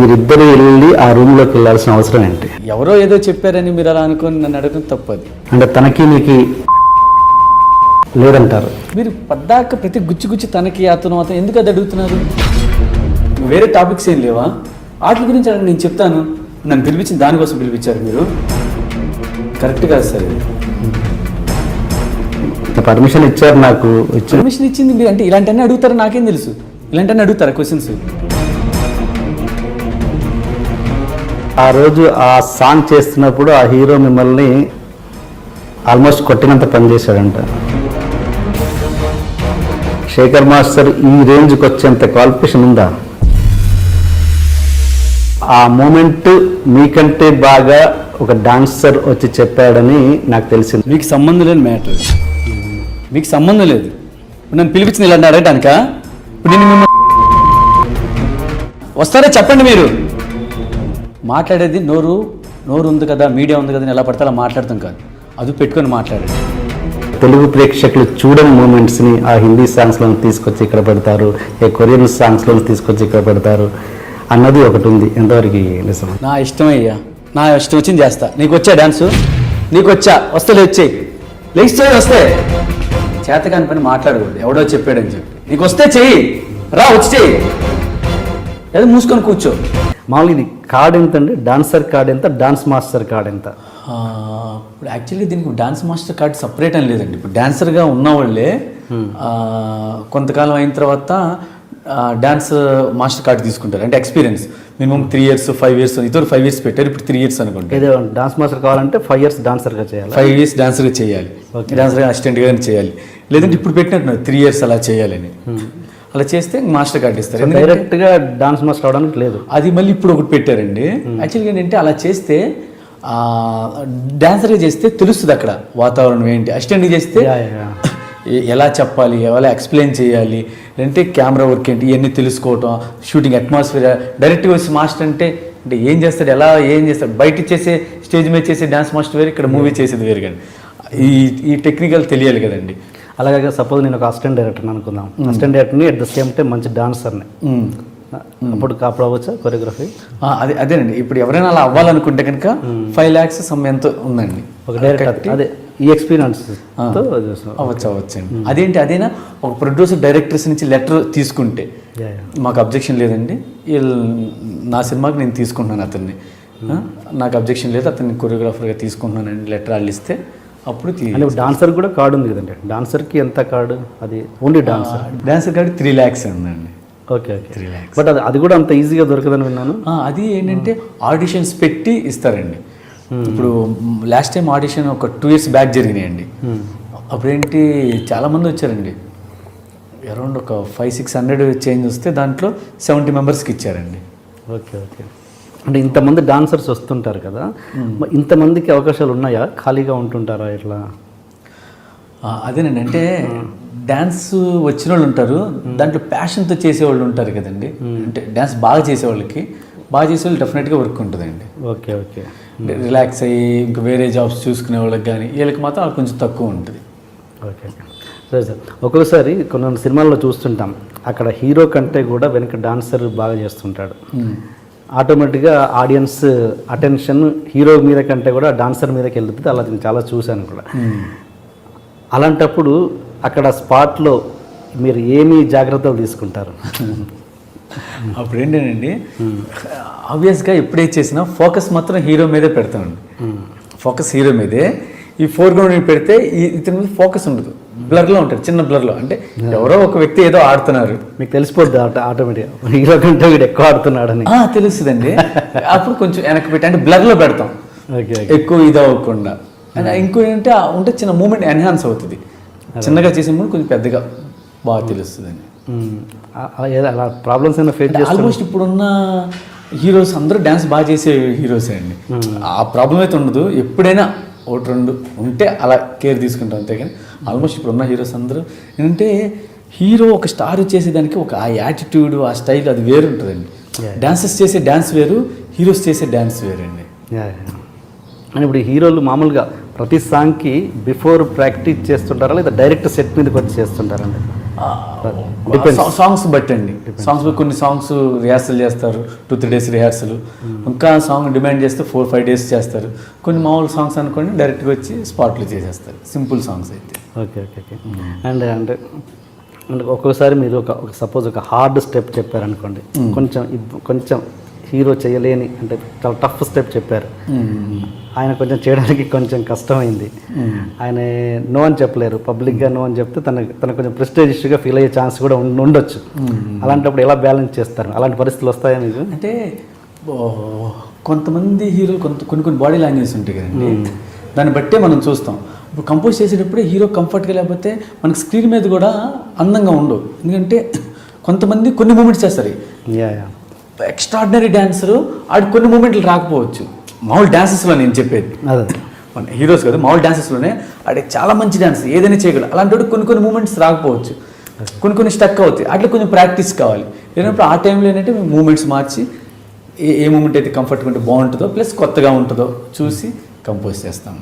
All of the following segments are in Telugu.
మీరిద్దరు వెళ్ళి ఆ రూమ్లోకి వెళ్ళాల్సిన అవసరం ఏంటి? ఎవరో ఏదో చెప్పారని మీరు అలా అనుకొని నన్ను అడగడం తప్పది. అంటే తనకి నీకు లేదంటారు. మీరు పద్దాక ప్రతి గుచ్చి గుచ్చి తనకి అతను అతను ఎందుకు అది అడుగుతున్నారు? వేరే టాపిక్స్ ఏం లేవా? వాటి గురించి అడగండి, నేను చెప్తాను. నన్ను పిలిపించిన దానికోసం పిలిపించారు మీరు. కరెక్ట్ కాదు సార్ ఇది. పర్మిషన్ ఇచ్చారు నాకు. ఇచ్చి పర్మిషన్ ఇచ్చింది మీరు అంటే ఇలాంటివన్నీ అడుగుతారా నాకేం తెలుసు. ఇలాంటివన్నీ అడుగుతారా క్వశ్చన్స్ ఆ రోజు ఆ సాంగ్ చేస్తున్నప్పుడు ఆ హీరో మిమ్మల్ని ఆల్మోస్ట్ కొట్టినంత పనిచేశాడంట శేఖర్ మాస్టర్ ఈ రేంజ్కి వచ్చేంత క్వాలిఫికేషన్ ఉందా? ఆ మూమెంట్ మీకంటే బాగా ఒక డాన్సర్ వచ్చి చెప్పాడని నాకు తెలిసింది. మీకు సంబంధం లేని మ్యాటర్. మీకు సంబంధం లేదు. నన్ను పిలిపించింది ఇలాంటి అడగటానికా ఇప్పుడు నేను మిమ్మల్ని వస్తారా చెప్పండి మీరు? మాట్లాడేది నోరు నోరు ఉంది కదా మీడియా ఉంది కదా ఎలా పడితే అలా మాట్లాడతాం కాదు. అది పెట్టుకొని మాట్లాడండి తెలుగు ప్రేక్షకులు చూడని మూమెంట్స్ని ఆ హిందీ సాంగ్స్లో తీసుకొచ్చి ఇక్కడ పెడతారు ఏ కొరియన్ సాంగ్స్లో తీసుకొచ్చి ఇక్కడ పెడతారు అన్నది ఒకటి ఉంది. ఎంతవరకు నిజం నా ఇష్టమయ్యా నా ఇష్టం వచ్చింది చేస్తా. నీకు వచ్చా డాన్సు? నీకు వచ్చా? వస్తే వచ్చేయి లేచి వస్తే. చేతకాని పని మాట్లాడకూడదు. ఎవడో చెప్పాడని చెప్పి. నీకు వస్తే చెయ్యి. రా వచ్చి చెయ్యి. ఏదో మూసుకొని కూర్చో. మామూలుగా ఇది కార్డ్ ఎంత అండి డాన్సర్ కార్డ్ ఎంత? డాన్స్ మాస్టర్ కార్డ్ ఎంత? ఇప్పుడు యాక్చువల్లీ దీనికి డాన్స్ మాస్టర్ కార్డ్ సపరేట్ అని లేదండి. ఇప్పుడు డాన్సర్గా ఉన్న వాళ్ళే ఆ, కొంతకాలం అయిన తర్వాత డాన్స్ మాస్టర్ కార్డ్ తీసుకుంటారు. అంటే experience minimum three years five years ఇద్దరు ఫైవ్ ఇయర్స్ పెట్టారు. ఇప్పుడు త్రీ ఇయర్స్ అనుకోండి డాన్స్ మాస్టర్ కావాలంటే ఫైవ్ ఇయర్స్ డాన్సర్గా చేయాలి? ఫైవ్ ఇయర్స్ డాన్సర్గా చేయాలి. డాన్సర్గా అసిస్టెంట్గా చేయాలి. లేదంటే ఇప్పుడు పెట్టినట్టున్నారు. త్రీ ఇయర్స్ అలా చేయాలని. అలా చేస్తే మాస్టర్ కార్డ్ ఇస్తారు. డైరెక్ట్గా డాన్స్ మాస్టర్ అవడానికి లేదు. అది మళ్ళీ ఇప్పుడు ఒకటి పెట్టారండి. యాక్చువల్గా ఏంటంటే అలా చేస్తే డాన్సర్గా చేస్తే తెలుస్తుంది అక్కడ వాతావరణం ఏంటి. అసిస్టెంట్గా చేస్తే ఎలా చెప్పాలి ఎలా ఎక్స్ప్లెయిన్ చేయాలి అంటే కెమెరా వర్క్ ఏంటి ఇవన్నీ తెలుసుకోవటం షూటింగ్ అట్మాస్ఫియర్ డైరెక్ట్గా వచ్చి మాస్టర్ అంటే అంటే ఏం చేస్తాడు ఎలా ఏం చేస్తాడు బయట చేసే స్టేజ్ మీద చేసే డాన్స్ మాస్టర్ వేరు ఇక్కడ మూవీ చేసేది వేరు కానీ. ఈ ఈ టెక్నికల్ తెలియాలి కదండి. అలాగే సపోజ్ నేను ఒక అసిస్టెంట్ డైరెక్టర్ అనుకుందాం. అసిస్టెంట్ డైరెక్టర్ని అట్ ద సేమ్ టైం మంచి డాన్సర్ని. అప్పుడు కాపుడు అవ్వచ్చా? కొరియోగ్రఫీ? అదే అదేనండి. ఇప్పుడు ఎవరైనా అలా అవ్వాలనుకుంటే కనుక ఫైవ్ ల్యాక్స్ సమ్ ఎంతో ఉందండి. ఒక డైరెక్టర్ అదే ఈ ఎక్స్పీరియన్స్. అవ్వచ్చు అవ్వచ్చండి. అదేంటి అదేనా? ఒక ప్రొడ్యూసర్ డైరెక్టర్స్ నుంచి లెటర్ తీసుకుంటే. మాకు అబ్జెక్షన్ లేదండి. నా సినిమాకి నేను తీసుకుంటున్నాను అతన్ని. నాకు అబ్జెక్షన్ లేదు అతన్ని కొరియోగ్రాఫర్గా తీసుకుంటున్నానండి లెటర్ వాళ్ళు ఇస్తే అప్పుడు అంటే డాన్సర్ కూడా కార్డు ఉంది కదండి. డాన్సర్కి ఎంత కార్డు అది ఓన్లీ డాన్సర్ డాన్సర్ కాబట్టి త్రీ ల్యాక్స్ ఉందండి. ఓకే ఓకే బట్ అది అది కూడా అంత ఈజీగా దొరకదని విన్నాను. అది ఏంటంటే ఆడిషన్స్ పెట్టి ఇస్తారండి. ఇప్పుడు లాస్ట్ టైం ఆడిషన్ ఒక టూ ఇయర్స్ బ్యాక్ జరిగినాయండి. అప్పుడేంటి చాలామంది వచ్చారండి. అరౌండ్ ఒక ఫైవ్ సిక్స్ హండ్రెడ్ చేంజ్ వస్తే దాంట్లో సెవెంటీ మెంబర్స్కి ఇచ్చారండి. ఓకే ఓకే అంటే ఇంతమంది డాన్సర్స్ వస్తుంటారు కదా. ఇంతమందికి అవకాశాలు ఉన్నాయా? ఖాళీగా ఉంటుంటారా ఇట్లా? అదేనండి. అంటే డ్యాన్స్ వచ్చిన వాళ్ళు ఉంటారు. దాంట్లో ప్యాషన్తో చేసేవాళ్ళు ఉంటారు కదండి. అంటే డ్యాన్స్ బాగా చేసేవాళ్ళకి బాగా చేసే వాళ్ళు డెఫినెట్గా వర్క్ ఉంటుందండి. Okay okay. రిలాక్స్ అయ్యి ఇంకా వేరే జాబ్స్ చూసుకునే వాళ్ళకి కానీ వీళ్ళకి మాత్రం వాళ్ళు కొంచెం తక్కువ ఉంటుంది. ఓకే. ఓకే సరే సార్. ఒక్కొక్కసారి కొన్ని సినిమాల్లో చూస్తుంటాం. అక్కడ హీరో కంటే కూడా వెనక డాన్సర్ బాగా చేస్తుంటాడు. ఆటోమేటిక్గా ఆడియన్స్ అటెన్షన్ హీరో మీద కంటే కూడా డాన్సర్ మీదకి వెళ్తుంది. అలా నేను చాలా చూశాను కూడా. అలాంటప్పుడు అక్కడ స్పాట్లో మీరు ఏమి జాగ్రత్తలు తీసుకుంటారు? అప్పుడు ఏంటండి ఆబ్వియస్గా ఎప్పుడేది చేసినా ఫోకస్ మాత్రం హీరో మీదే పెడతామండి. ఫోకస్ హీరో మీదే. ఈ ఫోర్గ్రౌండ్ మీద పెడితే ఈ ఇతని మీద ఫోకస్ ఉండదు. బ్లర్లో ఉంటాడు చిన్న బ్లర్లో. అంటే ఎవరో ఒక వ్యక్తి ఏదో ఆడుతున్నారు. మీకు తెలిసిపోద్ది ఆట ఆటోమేటిక్గా. హీరో కంటే వీడు ఎక్కువ ఆడుతున్నాడని. తెలుస్తుందండి అప్పుడు కొంచెం వెనక్కి పెట్టి అంటే బ్లర్లో పెడతాం. ఎక్కువ ఇది అవ్వకుండా. అండ్ ఇంకో ఏంటంటే ఉంటే చిన్న మూమెంట్ ఎన్హాన్స్ అవుతుంది. చిన్నగా చేసే ముందు కొంచెం పెద్దగా బాగా తెలుస్తుందండి. అ- అలా ప్రాబ్లమ్స్ అయినా ఫేస్ ఆల్మోస్ట్ ఇప్పుడున్న హీరోస్ అందరూ డ్యాన్స్ బాగా చేసే హీరోసే అండి. ఆ ప్రాబ్లం అయితే ఉండదు. ఎప్పుడైనా ఒకటి రెండు ఉంటే అలా కేర్ తీసుకుంటాం అంతే కానీ ఆల్మోస్ట్ ఇప్పుడున్న హీరోస్ అందరూ ఏంటంటే హీరో ఒక స్టార్ చేసేదానికి ఒక ఆ యాటిట్యూడ్ ఆ స్టైల్ అది వేరు ఉంటుందండి డాన్సెస్ చేసే డ్యాన్స్ వేరు హీరోస్ చేసే డ్యాన్స్ వేరండి. అని ఇప్పుడు హీరోలు మామూలుగా ప్రతి సాంగ్కి బిఫోర్ ప్రాక్టీస్ చేస్తుంటారా లేదా డైరెక్ట్ సెట్ మీదకి వచ్చి చేస్తుంటారండి. సాంగ్స్ బట్టి అండి సాంగ్స్ కొన్ని సాంగ్స్ రిహార్సల్ చేస్తారు. టూ త్రీ డేస్ రిహార్సల్ ఇంకా సాంగ్ డిమాండ్ చేస్తే ఫోర్ ఫైవ్ డేస్ చేస్తారు. కొన్ని మామూలు సాంగ్స్ అనుకోండి డైరెక్ట్గా వచ్చి స్పాట్లో చేసేస్తారు. సింపుల్ సాంగ్స్ అయితే. ఓకే ఓకే ఓకే అండ్ అంటే అంటే ఒక్కోసారి మీరు ఒక సపోజ్ ఒక హార్డ్ స్టెప్ చెప్పారనుకోండి. కొంచెం ఇబ్- కొంచెం హీరో చేయలేని అంటే చాలా టఫ్ స్టెప్ చెప్పారు. ఆయన కొంచెం చేయడానికి కొంచెం కష్టమైంది. ఆయన నో అని చెప్పలేరు. పబ్లిక్గా నో అని చెప్తే తన తన కొంచెం ప్రెస్టేజియస్గా ఫీల్ అయ్యే ఛాన్స్ కూడా ఉండొచ్చు. అలాంటప్పుడు ఎలా బ్యాలెన్స్ చేస్తారు? అలాంటి పరిస్థితులు వస్తాయా మీకు? అంటే కొంతమంది హీరోలు కొంత కొన్ని కొన్ని బాడీ లాంగ్వేజ్ ఉంటాయి కదండి. దాన్ని బట్టే మనం చూస్తాం. ఇప్పుడు కంపోజ్ చేసేటప్పుడే హీరో కంఫర్ట్గా లేకపోతే మనకి స్క్రీన్ మీద కూడా అందంగా ఉండవు. ఎందుకంటే కొంతమంది కొన్ని మూమెంట్స్ చేస్తారు. ఎక్స్ట్రాడినరీ డాన్సరు ఆడు కొన్ని మూమెంట్లు రాకపోవచ్చు. మామూలు డాన్సెస్లో నేను చెప్పేది. మన హీరోస్ కదా మామూలు డాన్సెస్లోనే ఆడే చాలా మంచి డాన్స్ ఏదైనా చేయగలడు అలాంటి కొన్ని కొన్ని మూమెంట్స్ రాకపోవచ్చు. కొన్ని కొన్ని స్టక్ అవుతాయి. అట్లా కొంచెం ప్రాక్టీస్ కావాలి. లేనప్పుడు ఆ టైంలో ఏంటంటే మేము మూమెంట్స్ మార్చి ఏ ఏ మూమెంట్ అయితే కంఫర్ట్గా ఉంటే బాగుంటుందో ప్లస్ కొత్తగా ఉంటుందో చూసి కంపోజ్ చేస్తాం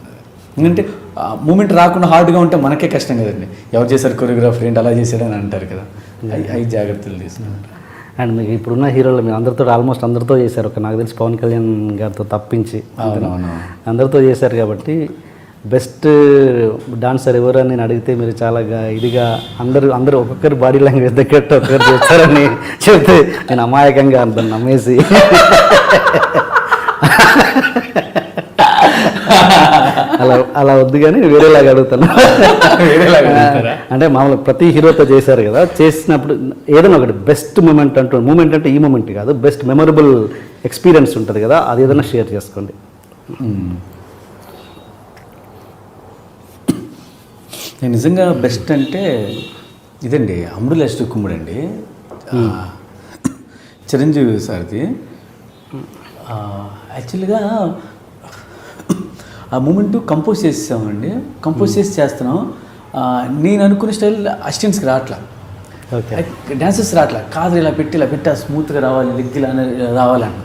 ఎందుకంటే ఆ మూమెంట్ రాకుండా హార్డ్గా ఉంటే మనకే కష్టం కదండి. ఎవరు చేశారు కొరియోగ్రాఫర్ ఏంటి అలా చేశారని అంటారు కదా. అవి జాగ్రత్తలు తీసుకుంటారు. అండ్ మీకు ఇప్పుడున్న హీరోలు మీరు అందరితో ఆల్మోస్ట్ అందరితో చేశారు. ఒక నాకు తెలిసి పవన్ కళ్యాణ్ గారితో తప్పించి అందరితో చేశారు కాబట్టి బెస్ట్ డాన్సర్ ఎవరు అని నేను అడిగితే మీరు చాలా ఇదిగా అందరూ అందరూ ఒక్కొక్కరి బాడీ లాంగ్వేజ్ దగ్గర ఒక్కొక్కరు చేస్తారని చెప్తే నేను అమాయకంగా అంటాను నమ్మేసి. అలా అలా వద్దు కానీ వేరేలాగా అడుగుతాను వేరేలాగా అడుగుతారా? అంటే మామూలుగా ప్రతి హీరోతో చేశారు కదా చేసినప్పుడు ఏదైనా ఒకటి బెస్ట్ మూమెంట్ అంటూ మూమెంట్ అంటే ఈ మూమెంట్ కాదు బెస్ట్ మెమరబుల్ ఎక్స్పీరియన్స్ ఉంటుంది కదా అది ఏదైనా షేర్ చేసుకోండి. నేను నిజంగా బెస్ట్ అంటే ఇదండి లెస్ట్ కుమ్ముడు అండి. ఆ, చిరంజీవి సార్ది. ఆ, యాక్చువల్గా ఆ మూమెంట్ కంపోజ్ చేసామండి కంపోజ్ చేసి చేస్తున్నాం. నేను అనుకున్న స్టైల్ అసిస్టెంట్స్కి రావట్లా. ఓకే. డాన్సెస్ రావట్లా. కాదు ఇలా పెట్టి ఇలా పెట్టి స్మూత్గా రావాలి లెగ్ ఇలా రావాలని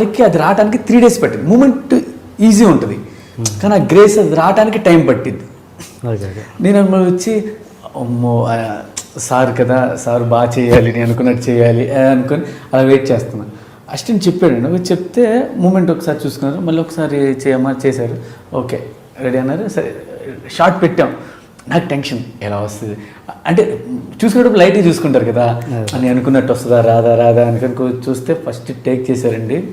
లెక్కి అది రావడానికి త్రీ డేస్ పట్టింది. మూమెంట్ ఈజీ ఉంటుంది. కానీ ఆ గ్రేస్ అది రావడానికి టైం పట్టింది. నేను వచ్చి సార్ కదా సార్ బాగా చేయాలి నేను అనుకున్నట్టు చేయాలి అనుకొని అలా వెయిట్ చేస్తున్నా. అసిస్టెంట్ చెప్పాడు నాకు చెప్తే మూమెంట్ ఒకసారి చూసుకున్నారు మళ్ళీ ఒకసారి చేయమా చేశారు. ఓకే రెడీ అన్నారు. సరే షార్ట్ పెట్టాం. నాకు టెన్షన్ ఎలా వస్తుంది? అంటే చూసుకునేటప్పుడు లైట్గా చూసుకుంటారు కదా అని అనుకున్నట్టు వస్తుందా రాదా రాదా అనుకుని కూ- చూస్తే ఫస్ట్ టేక్ చేశారండి.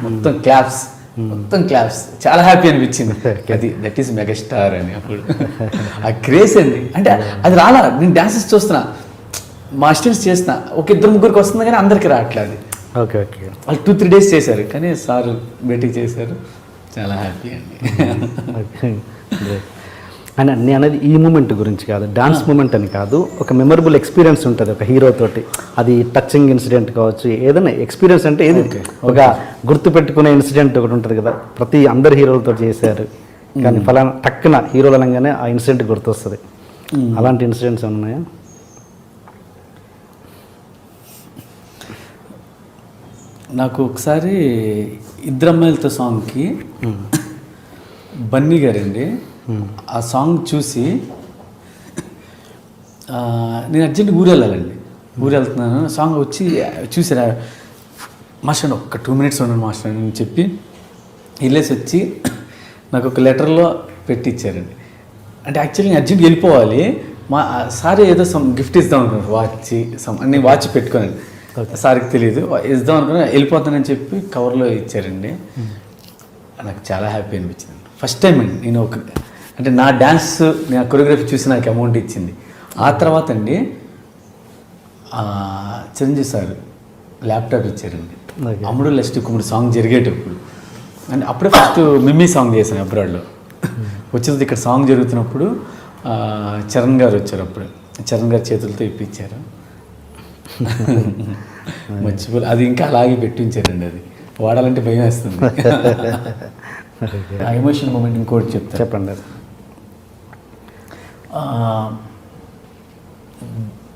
మొత్తం క్లాప్స్ మొత్తం క్లాప్స్. చాలా హ్యాపీ అనిపించింది. అది దట్ ఈస్ మెగాస్టార్ అని అప్పుడు. ఆ క్రేజ్ అండి. అంటే అది రాలా నేను డాన్సెస్ చూస్తున్నా. మా చేస్తున్నా. ఒక ఇద్దరు ముగ్గురికి వస్తుంది కానీ అందరికి రావట్లేదు ఓకే ఓకే వాళ్ళు టూ త్రీ డేస్ చేశారు కానీ సార్ బయటికి చేశారు. చాలా హ్యాపీ అండి. అండ్ నేను అనేది ఈ మూమెంట్ గురించి కాదు డాన్స్ మూమెంట్ అని కాదు ఒక మెమరబుల్ ఎక్స్పీరియన్స్ ఉంటుంది ఒక హీరో తోటి. అది టచింగ్ ఇన్సిడెంట్ కావచ్చు ఏదైనా ఎక్స్పీరియన్స్ అంటే ఏది? ఒక గుర్తు పెట్టుకునే ఇన్సిడెంట్ ఒకటి ఉంటుంది కదా ప్రతి అందరు హీరోలతో చేశారు. కానీ ఫలానా టక్కున హీరోలు అనగానే ఆ ఇన్సిడెంట్ గుర్తొస్తుంది. అలాంటి ఇన్సిడెంట్స్ ఉన్నాయా? నాకు ఒకసారి ఇద్దరు అమ్మాయిలతో సాంగ్కి బన్నీ గారండి. ఆ సాంగ్ చూసి నేను అర్జెంట్ ఊరు వెళ్ళాలండి. ఊరు వెళ్తున్నాను. సాంగ్ వచ్చి చూసారా? మాస్టర్ ఒక్క టూ మినిట్స్ ఉన్నాను మాస్టర్ అని చెప్పి వెళ్ళేసి వచ్చి నాకు ఒక లెటర్లో పెట్టి ఇచ్చారండి అంటే యాక్చువల్లీ నేను అర్జెంట్ వెళ్ళిపోవాలి. మా సార్ ఏదో సమ్ గిఫ్ట్ ఇద్దాం అనుకున్నారు వాచ్ సమ్ నేను వాచ్ పెట్టుకోనండి సార్కి తెలియదు ఇద్దాం అనుకున్నా వెళ్ళిపోతానని చెప్పి కవర్లో ఇచ్చారండి. నాకు చాలా హ్యాపీ అనిపించింది. ఫస్ట్ టైం అండి. నేను ఒక అంటే నా డ్యాన్స్ నేను కొరియోగ్రఫీ చూసి నాకు అమౌంట్ ఇచ్చింది. ఆ తర్వాత అండి చిరంజీవి సార్ ల్యాప్టాప్ ఇచ్చారండి. అమ్ముడు లెస్ట్ కుమ్ముడు సాంగ్ జరిగేటప్పుడు. అండ్ అప్పుడే ఫస్ట్ మిమ్మీ సాంగ్ చేశాను అబ్రాడ్లో వచ్చేది ఇక్కడ సాంగ్ జరుగుతున్నప్పుడు చరణ్ గారు వచ్చారు అప్పుడు. చరణ్ గారి చేతులతో ఇప్పించారు. మర్చిపో అది ఇంకా అలాగే పెట్టించారండి అది. వాడాలంటే భయం వేస్తుంది. ఆ ఎమోషన్ మూమెంట్ ఇంకోటి చెప్తాను. చెప్పండి.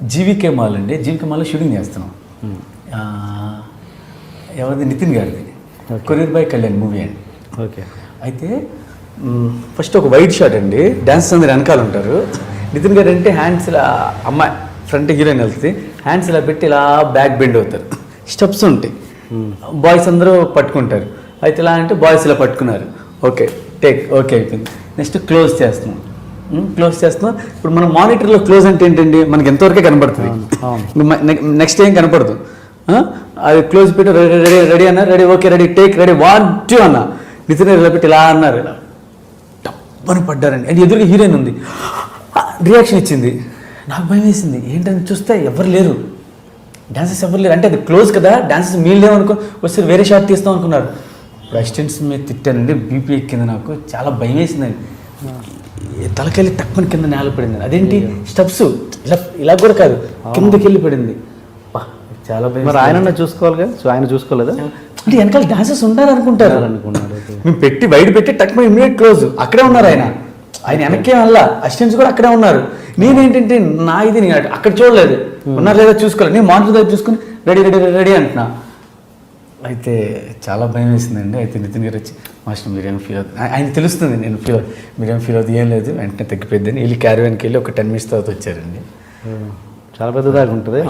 జీవికే మాల్ అండి జీవికే మాల్లో షూటింగ్ చేస్తున్నాం ఎవరిది? నితిన్ గారిది. కొరియర్ బై కళ్యాణ్ మూవీ అండి. ఓకే. అయితే ఫస్ట్ ఒక వైట్ షాట్ అండి. డాన్స్ అందరు వెనకాల ఉంటారు. నితిన్ గారు అంటే హ్యాండ్స్ అమ్మాయి ఫ్రంట్ హీరోయిన్ వెళ్తుంది. హ్యాండ్స్ ఇలా పెట్టి ఇలా బ్యాక్ బెండ్ అవుతారు. స్టెప్స్ ఉంటాయి. బాయ్స్ అందరూ పట్టుకుంటారు. అయితే ఇలా అంటే బాయ్స్ ఇలా పట్టుకున్నారు. ఓకే టేక్ ఓకే అయిపోయింది. నెక్స్ట్ క్లోజ్ చేస్తున్నాం. క్లోజ్ చేస్తున్నాం. ఇప్పుడు మన మానిటర్లో క్లోజ్ అంటే ఏంటండి? మనకి ఎంతవరకే కనపడుతుంది నెక్స్ట్ ఏం కనపడదు? అది క్లోజ్ పెట్టి రెడీ రెడీ రెడీ అన్నారు ready okay ready take ready one two అన్న. నితిన్ ఇలా పెట్టి ఇలా అన్నారు. ఇలా టప్పని పడ్డారండి. అండ్ ఎదురుగా హీరోయిన్ ఉంది. రియాక్షన్ ఇచ్చింది. నాకు భయం వేసింది. ఏంటని చూస్తే ఎవరు లేరు. డాన్సెస్ ఎవరు లేరు. అంటే అది క్లోజ్ కదా? డాన్సెస్ మీరు అనుకో వస్తే వేరే షాట్ తీస్తాం అనుకున్నారు. ఇప్పుడు అసిస్టెంట్స్ మీద తిట్టానండి బీపీ ఎక్కింది నాకు చాలా భయం వేసిందండి తలకెళ్ళి తక్కువ కింద నేల పడింది. అదేంటి? స్టెప్స్ ఇలా ఇలా కూడా కాదు. కిందకి వెళ్ళి పడింది. చాలా భయం మరి ఆయన చూసుకోవాలిగా? సో ఆయన చూసుకోలేదా? అంటే వెనకాల డాన్సెస్ ఉంటారు అనుకుంటారు అనుకున్నాడు మేము పెట్టి బయట పెట్టి టక్ ఇమీడియట్ క్లోజ్ అక్కడే ఉన్నారు ఆయన. ఆయన వెనక్కే వల్ల అసిస్టెంట్స్ కూడా అక్కడే ఉన్నారు. నేనేంటంటే నా ఇది నేను అక్కడ చూడలేదు. ఉన్నారు లేదా చూసుకోలేదు. నేను మానిటర్ దగ్గర చూసుకుని రెడీ రెడీ రెడీ అంటున్నా. అయితే చాలా భయం వేసిందండి. అయితే నితిన్ గారు వచ్చి మాస్టర్ మీరేం ఫీల్ అవుతుంది ఆయ- ఆయన తెలుస్తుంది నేను ఫీల్ మీరేం ఫీల్ అవుతుంది ఏం లేదు. వెంటనే తగ్గిపోద్దని వెళ్ళి క్యారీవన్కి వెళ్ళి ఒక టెన్ మినిట్స్ తర్వాత వచ్చారండి. చాలా పెద్దదాకా ఉంటుంది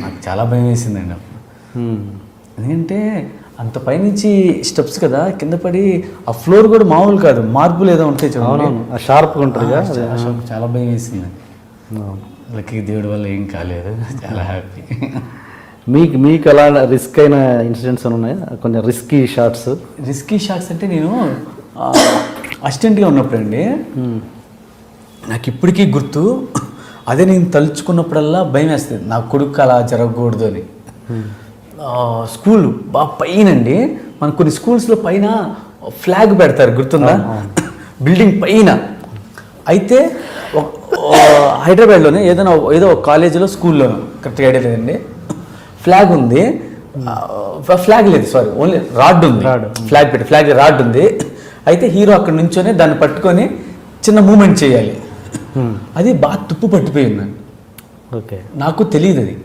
నాకు చాలా భయం వేసిందండి అప్పుడు. ఉమ్. ఎందుకంటే అంత పైనుంచి స్టెప్స్ కదా కింద పడి ఆ ఫ్లోర్ కూడా మామూలు కాదు మార్పులు ఏదో ఉంటాయి చూడండి. షార్ప్గా ఉంటుందిగా ఆ, చాలా భయం వేసింది. లక్కీ దేవుడి వల్ల ఏం కాలేదు చాలా హ్యాపీ. మీకు మీకు అలా రిస్క్ అయిన ఇన్సిడెంట్స్ ఉన్నాయా? కొంచెం రిస్కీ షార్ట్స్ రిస్కీ షాక్స్ అంటే నేను అసిస్టెంట్గా ఉన్నప్పుడండి నాకు ఇప్పటికీ గుర్తు అదే నేను తలుచుకున్నప్పుడల్లా భయం వేస్తుంది. నా కొడుకు అలా జరగకూడదు అని. స్కూల్ బాగా పైన అండి మన కొన్ని స్కూల్స్లో పైన ఫ్లాగ్ పెడతారు గుర్తుందా? బిల్డింగ్ పైన. అయితే హైదరాబాద్లోనే ఏదైనా ఏదో ఒక కాలేజీలో స్కూల్లో కరెక్ట్గా ఐడియా లేదండి. ఫ్లాగ్ ఉంది. ఫ్లాగ్ లేదు సారీ ఓన్లీ రాడ్ ఉంది. ఫ్లాగ్ పెట్టి ఫ్లాగ్ రాడ్ ఉంది. అయితే హీరో అక్కడ నుంచొని దాన్ని పట్టుకొని చిన్న మూమెంట్ చేయాలి. అది బాగా తుప్పు పట్టిపోయింది నాకు ఓకే. నాకు తెలియదు అది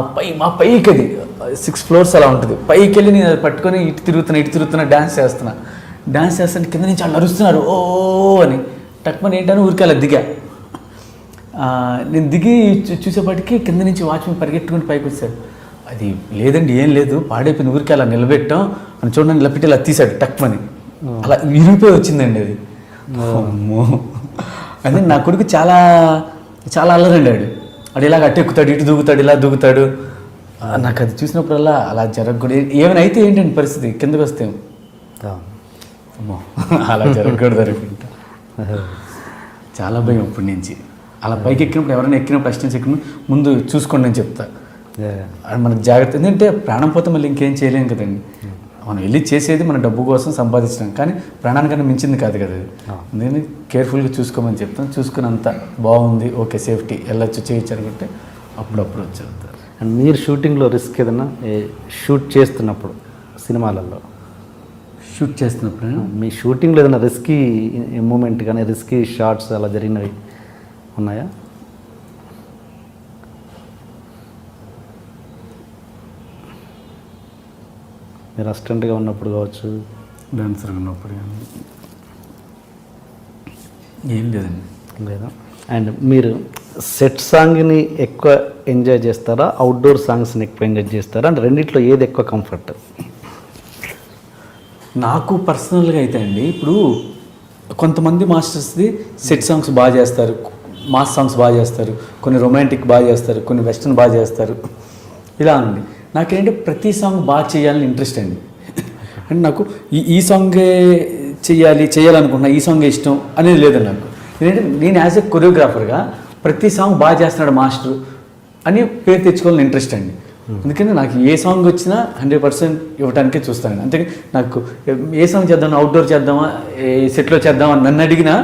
పై మా పైకి అది సిక్స్ ఫ్లోర్స్ అలా ఉంటుంది. పైకి వెళ్ళి నేను అది పట్టుకొని ఇటు తిరుగుతున్నా ఇటు తిరుగుతున్నా డ్యాన్స్ చేస్తున్నా. డ్యాన్స్ చేస్తాను కింద నుంచి వాళ్ళు అరుస్తున్నారు ఓ అని. టక్మని ఏంటని ఊరికి అలా దిగా. నేను దిగి చూసేపటికి కింద నుంచి వాచ్మెన్ పరిగెట్టుకుని పైకి వచ్చారు అది లేదండి ఏం లేదు. పాడైపోయిన ఊరికి అలా నిలబెట్టాం. అని చూడండి ఇలా పెట్టి ఇలా తీసాడు టక్మని. అలా విరిగిపోయి వచ్చిందండి అది. అమ్మో. అని నా కొడుకు చాలా చాలా అల్లరండి ఆడు. వాడు ఇలాగ అటు ఎక్కుతాడు ఇటు దూకుతాడు ఇలా దూకుతాడు. నాకు అది చూసినప్పుడల్లా అలా జరగకూడదు. ఏమైనా అయితే ఏంటండి పరిస్థితి? కిందకి వస్తే. అమ్మో అలా జరగకూడదు అనుకుంటా. చాలా భయం అప్పటి నుంచి. అలా పైకి ఎక్కినప్పుడు ఎవరైనా ఎక్కినప్పుడు అసిస్టెంట్స్ ఎక్కినప్పుడు ముందు చూసుకోండి అని చెప్తా. మనకు జాగ్రత్త. ఎందుకంటే ప్రాణం పోతే మళ్ళీ ఇంకేం చేయలేం కదండి. మనం వెళ్ళి చేసేది మన డబ్బు కోసం సంపాదించడం. కానీ ప్రాణానికన్నా మించింది కాదు కదా అందుకని కేర్ఫుల్గా చూసుకోమని చెప్తాను. చూసుకుని అంత బాగుంది ఓకే సేఫ్టీ వెళ్ళొచ్చు చేయొచ్చు అనుకుంటే అప్పుడప్పుడు వచ్చేస్తారు అండ్ మీరు షూటింగ్లో రిస్క్ ఏదన్నా ఏ- షూట్ చేస్తున్నప్పుడు సినిమాలలో? షూట్ చేస్తున్నప్పుడు మీ షూటింగ్లో ఏదైనా రిస్కీ మూమెంట్ కానీ రిస్కీ షార్ట్స్ అలా జరిగినవి ఉన్నాయా? మీరు అసిస్టెంట్గా ఉన్నప్పుడు కావచ్చు? డాన్సర్ ఉన్నప్పుడు కానీ. ఏం లేదండి. లేదా? అండ్ మీరు సెట్ సాంగ్ని ఎక్కువ ఎంజాయ్ చేస్తారా? అవుట్డోర్ సాంగ్స్ని ఎక్కువ ఎంజాయ్ చేస్తారా? అంటే రెండిట్లో ఏది ఎక్కువ కంఫర్ట్? నాకు పర్సనల్గా అయితే అండి ఇప్పుడు కొంతమంది మాస్టర్స్ది సెట్ సాంగ్స్ బాగా చేస్తారు మాస్ సాంగ్స్ బాగా చేస్తారు కొన్ని రొమాంటిక్ బాగా చేస్తారు కొన్ని వెస్ట్రన్ బాగా చేస్తారు. ఇలా ఉంది నాకేంటి ప్రతి సాంగ్ బాగా చేయాలని ఇంట్రెస్ట్ అండి. అంటే నాకు ఈ ఈ సాంగే చేయాలి చేయాలనుకుంటున్నా ఈ సాంగే ఇష్టం అనేది లేదండి నాకు. ఏంటంటే నేను యాజ్ ఎ కొరియోగ్రాఫర్గా ప్రతి సాంగ్ బాగా చేస్తున్నాడు మాస్టర్ అని పేరు తెచ్చుకోవాలని ఇంట్రెస్ట్ అండి. అందుకని నాకు ఏ సాంగ్ వచ్చినా హండ్రెడ్ పర్సెంట్ ఇవ్వడానికే చూస్తాను అంతే నాకు ఏ సాంగ్ చేద్దాం అవుట్డోర్ చేద్దామా ఏ సెట్లో చేద్దామా నన్ను అడిగినా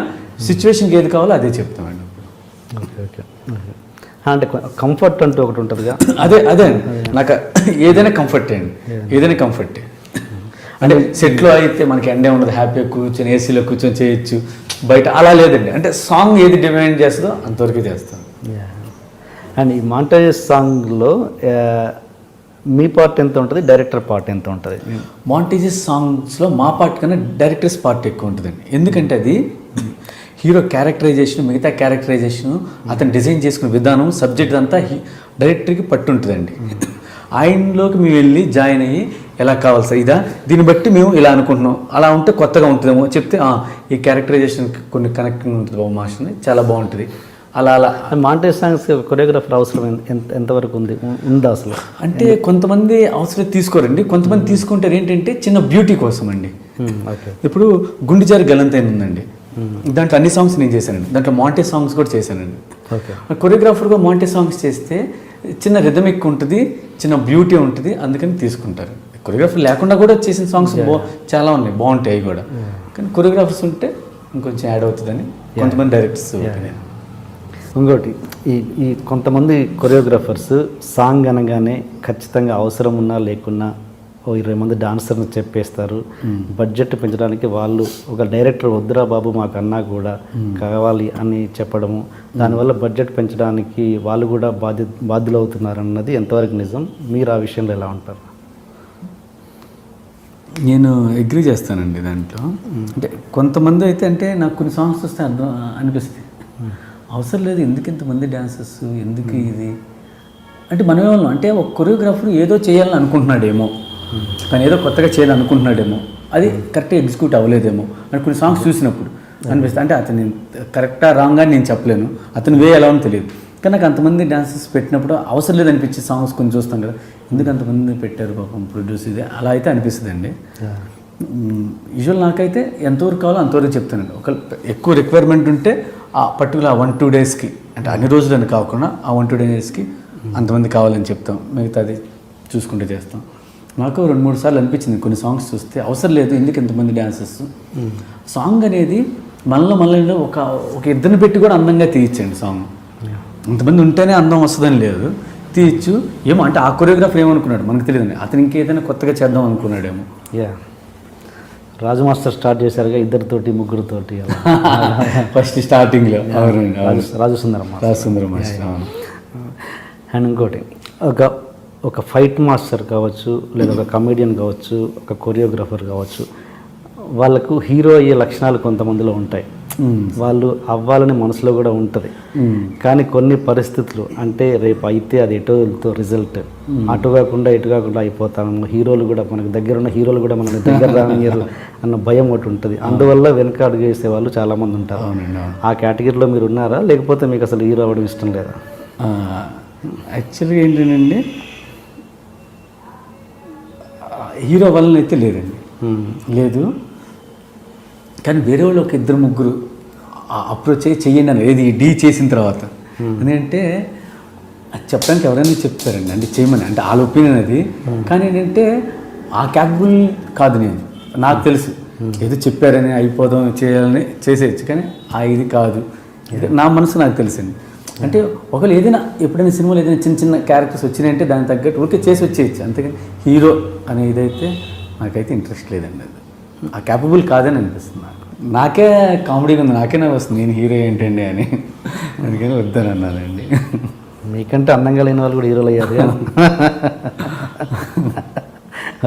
సిచ్యువేషన్కి ఏది కావాలో అదే చెప్తామండి. Okay okay. అంటే కంఫర్ట్ అంటూ ఒకటి ఉంటుందిగా అదే అదే. నాకు ఏదైనా కంఫర్ట్ అండి. ఏదైనా కంఫర్ట్ అంటే సెట్లో అయితే మనకి ఎండే ఉండదు హ్యాపీగా కూర్చొని ఏసీలో కూర్చొని చేయొచ్చు. బయట అలా లేదండి. అంటే సాంగ్ ఏది డిమాండ్ చేస్తుందో అంతవరకు చేస్తాను అండ్ ఈ మాంటేజెస్ సాంగ్లో మీ పార్ట్ ఎంత ఉంటుంది? డైరెక్టర్ పార్ట్ ఎంత ఉంటుంది? మాంటేజెస్ సాంగ్స్లో మా పార్ట్ కన్నా డైరెక్టర్స్ పార్ట్ ఎక్కువ ఉంటుందండి. ఎందుకంటే అది హీరో క్యారెక్టరైజేషన్ మిగతా క్యారెక్టరైజేషన్ అతను డిజైన్ చేసుకునే విధానం సబ్జెక్ట్ అంతా డైరెక్టర్కి పట్టు ఉంటుందండి ఆయనలోకి మేము వెళ్ళి జాయిన్ అయ్యి ఎలా కావాలి సార్? ఇదా? దీన్ని బట్టి మేము ఇలా అనుకుంటున్నాం. అలా ఉంటే కొత్తగా ఉంటుందేమో చెప్తే "ఆ, ఈ క్యారెక్టరైజేషన్కి కొన్ని కనెక్టింగ్ ఉంటుంది బాబు మాస్టర్ని చాలా బాగుంటుంది. అలా అలా. మాంటే సాంగ్స్ కొరియోగ్రాఫర్ అవసరం ఎంత- ఎంత ఎంతవరకు ఉంది? ఉందా అసలు? అంటే కొంతమంది అవసరం తీసుకోరండి. కొంతమంది తీసుకుంటారు. ఏంటంటే చిన్న బ్యూటీ కోసం అండి ఇప్పుడు గుండెజారి గలంతైన ఉందండి. దాంట్లో అన్ని సాంగ్స్ నేను చేశానండి. దాంట్లో మాంటే సాంగ్స్ కూడా చేశానండి. ఓకే కొరియోగ్రాఫర్గా మాంటే సాంగ్స్ చేస్తే చిన్న రిథమిక్ ఉంటుంది చిన్న బ్యూటీ ఉంటుంది అందుకని తీసుకుంటారు. కొరియోగ్రాఫర్ లేకుండా కూడా చేసిన సాంగ్స్ బా చాలా ఉన్నాయి బాగుంటాయి అవి కూడా కానీ కొరియోగ్రాఫర్స్ ఉంటే ఇంకొంచెం యాడ్ అవుతుందని కొంతమంది డైరెక్టర్స్ ఇంకోటి ఈ ఈ కొంతమంది కొరియోగ్రాఫర్స్ సాంగ్ అనగానే ఖచ్చితంగా అవసరం ఉన్నా లేకున్నా ఓ ఇరవై మంది డాన్సర్ని చెప్పేస్తారు. బడ్జెట్ పెంచడానికి వాళ్ళు ఒక డైరెక్టర్ వద్దురా బాబు మాకు అన్నా కూడా కావాలి అని చెప్పడము. దానివల్ల బడ్జెట్ పెంచడానికి వాళ్ళు కూడా బాధ్య బాధ్యులు అవుతున్నారు అన్నది ఎంతవరకు నిజం? మీరు ఆ విషయంలో ఎలా ఉంటారు? నేను అగ్రి చేస్తానండి దాంట్లో. అంటే కొంతమంది అయితే అంటే నాకు కొన్ని సాంగ్స్ వస్తే అర్థం అనిపిస్తుంది అవసరం లేదు ఎందుకు ఇంతమంది డాన్సెస్ ఎందుకు ఇది? అంటే మనం ఏమన్నా అంటే ఒక కొరియోగ్రాఫర్ ఏదో చేయాలని అనుకుంటున్నాడేమో. కానీ ఏదో కొత్తగా చేయాలని అనుకుంటున్నాడేమో అది కరెక్ట్గా ఎగ్జిక్యూట్ అవ్వలేదేమో అని కొన్ని సాంగ్స్ చూసినప్పుడు అనిపిస్తుంది. అంటే అతని కరెక్టా రాంగ్ అని నేను చెప్పలేను. అతని వే ఎలా ఉందో తెలియదు. కానీ నాకు అంతమంది డాన్సెస్ పెట్టినప్పుడు అవసరం లేదు అనిపించే సాంగ్స్ కొన్ని చూస్తాం కదా. ఎందుకు అంతమంది పెట్టారు పాపం ప్రొడ్యూస్ ఇది? అలా అయితే అనిపిస్తుంది అండి యూజువల్ నాకైతే ఎంతవరకు కావాలో అంతవరకు చెప్తానండి ఒక ఎక్కువ రిక్వైర్మెంట్ ఉంటే ఆ పర్టికులర్ వన్ టూ డేస్కి అంటే అన్ని రోజులని కాకుండా ఆ వన్ టూ డేస్కి అంతమంది కావాలని చెప్తాం. మిగతాది చూసుకుంటూ చేస్తాం. నాకు రెండు మూడు సార్లు అనిపించింది కొన్ని సాంగ్స్ చూస్తే. అవసరం లేదు ఎందుకు ఎంతమంది డాన్సెస్ సాంగ్ అనేది మనలో మనలో ఒక ఒక ఇద్దరిని పెట్టి కూడా అందంగా తీయచ్చండి సాంగ్ ఇంతమంది ఉంటేనే అందం వస్తుందని లేదు. తీయచ్చు. ఏమో అంటే ఆ కొరియోగ్రాఫర్ ఏమనుకున్నాడు? మనకు తెలియదండి. అతను ఇంకేదైనా కొత్తగా చేద్దాం అనుకున్నాడేమో. యా రాజు మాస్టర్ స్టార్ట్ చేశారుగా ఇద్దరితోటి ముగ్గురితోటి. ఫస్ట్ స్టార్టింగ్లో రాజు రాజు సుందరం మాస్టర్. మాస్టర్ అవును. అండ్ ఇంకోటి ఒక ఒక ఫైట్ మాస్టర్ కావచ్చు లేదా ఒక కమెడియన్ కావచ్చు ఒక కొరియోగ్రాఫర్ కావచ్చు వాళ్ళకు హీరో అయ్యే లక్షణాలు కొంతమందిలో ఉంటాయి. వాళ్ళు అవ్వాలని మనసులో కూడా ఉంటుంది. కానీ కొన్ని పరిస్థితులు అంటే రేపు అయితే అది ఎటో వెళ్తో రిజల్ట్ అటు కాకుండా ఇటు కాకుండా అయిపోతాము హీరోలు కూడా మనకు దగ్గర ఉన్న హీరోలు కూడా మనకి దగ్గర రానియరు అన్న భయం ఒకటి ఉంటుంది. అందువల్ల వెనక అడుగు వేసే వాళ్ళు చాలామంది ఉంటారు. ఆ కేటగిరీలో మీరు ఉన్నారా? లేకపోతే మీకు అసలు హీరో అవ్వడం ఇష్టం లేదా? యాక్చువల్గా ఏంటంటే హీరో వలన అయితే లేదండి. లేదు. కానీ వేరే వాళ్ళు ఒక ఇద్దరు ముగ్గురు అప్రోచ్ అయ్యి చెయ్యండి అని ఏది? డీ చేసిన తర్వాత. ఎందుకంటే అది చెప్పడానికి ఎవరైనా చెప్తారండి. అంటే చేయమని. అంటే వాళ్ళ ఒపీనియన్ అది. కానీ ఏంటంటే ఆ క్యాపబుల్ కాదు నేను. నాకు తెలుసు. ఏదో చెప్పారని అయిపోదాం చేయాలని చేసేయచ్చు. కానీ ఆ ఇది కాదు. నా మనసు నాకు తెలుసండి. అంటే ఒకవేళ ఏదైనా ఎప్పుడైనా సినిమాలో ఏదైనా చిన్న చిన్న క్యారెక్టర్స్ వచ్చినాయంటే దానికి తగ్గట్టు ఊరికే చేసి వచ్చేయచ్చు. అంతేగాని హీరో అనే ఇదైతే నాకైతే ఇంట్రెస్ట్ లేదండి అది. ఆ క్యాపబుల్ కాదని అనిపిస్తుంది నాకు. నాకే కామెడీగా ఉంది నాకే నాకు వస్తుంది. నేను హీరో ఏంటండి అని. అందుకని వద్దని అన్నానండి. మీకంటే అందంగా లేని వాళ్ళు కూడా హీరోలు అయ్యారు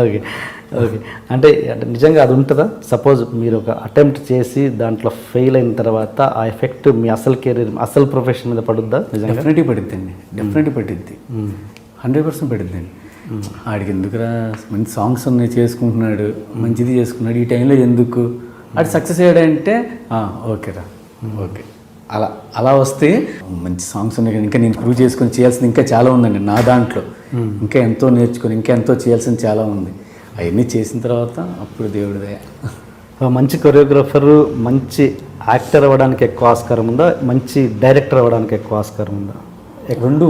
ఓకే ఓకే. అంటే అంటే నిజంగా అది ఉంటుందా? సపోజ్ మీరు ఒక అటెంప్ట్ చేసి దాంట్లో ఫెయిల్ అయిన తర్వాత ఆ ఎఫెక్ట్ మీ అసలు కెరీర్ అసలు ప్రొఫెషన్ మీద పడుద్దా? నిజంగా? డెఫినెట్గా పడిద్దండి. డెఫినెట్గా పడిద్ది. హండ్రెడ్ పర్సెంట్ పడిద్దండి ఆడికి ఎందుకురా మంచి సాంగ్స్ ఉన్నాయి చేసుకుంటున్నాడు. మంచిది చేసుకున్నాడు. ఈ టైంలో ఎందుకు? ఆడు సక్సెస్ అయ్యాడంటే "ఆ, ఓకేరా ఓకే. అలా అలా వస్తే మంచి సాంగ్స్ ఉన్నాయి కదా. ఇంకా నేను ప్రూవ్ చేసుకొని చేయాల్సింది ఇంకా చాలా ఉందండి నా దాంట్లో. ఇంకా ఎంతో నేర్చుకొని ఇంకా ఎంతో చేయాల్సింది చాలా ఉంది. అవన్నీ చేసిన తర్వాత అప్పుడు దేవుడిదే. మంచి కొరియోగ్రాఫర్ మంచి యాక్టర్ అవ్వడానికి ఎక్కువ ఆస్కారం ఉందా? మంచి డైరెక్టర్ అవ్వడానికి ఎక్కువ ఆస్కారం ఉందా? రెండు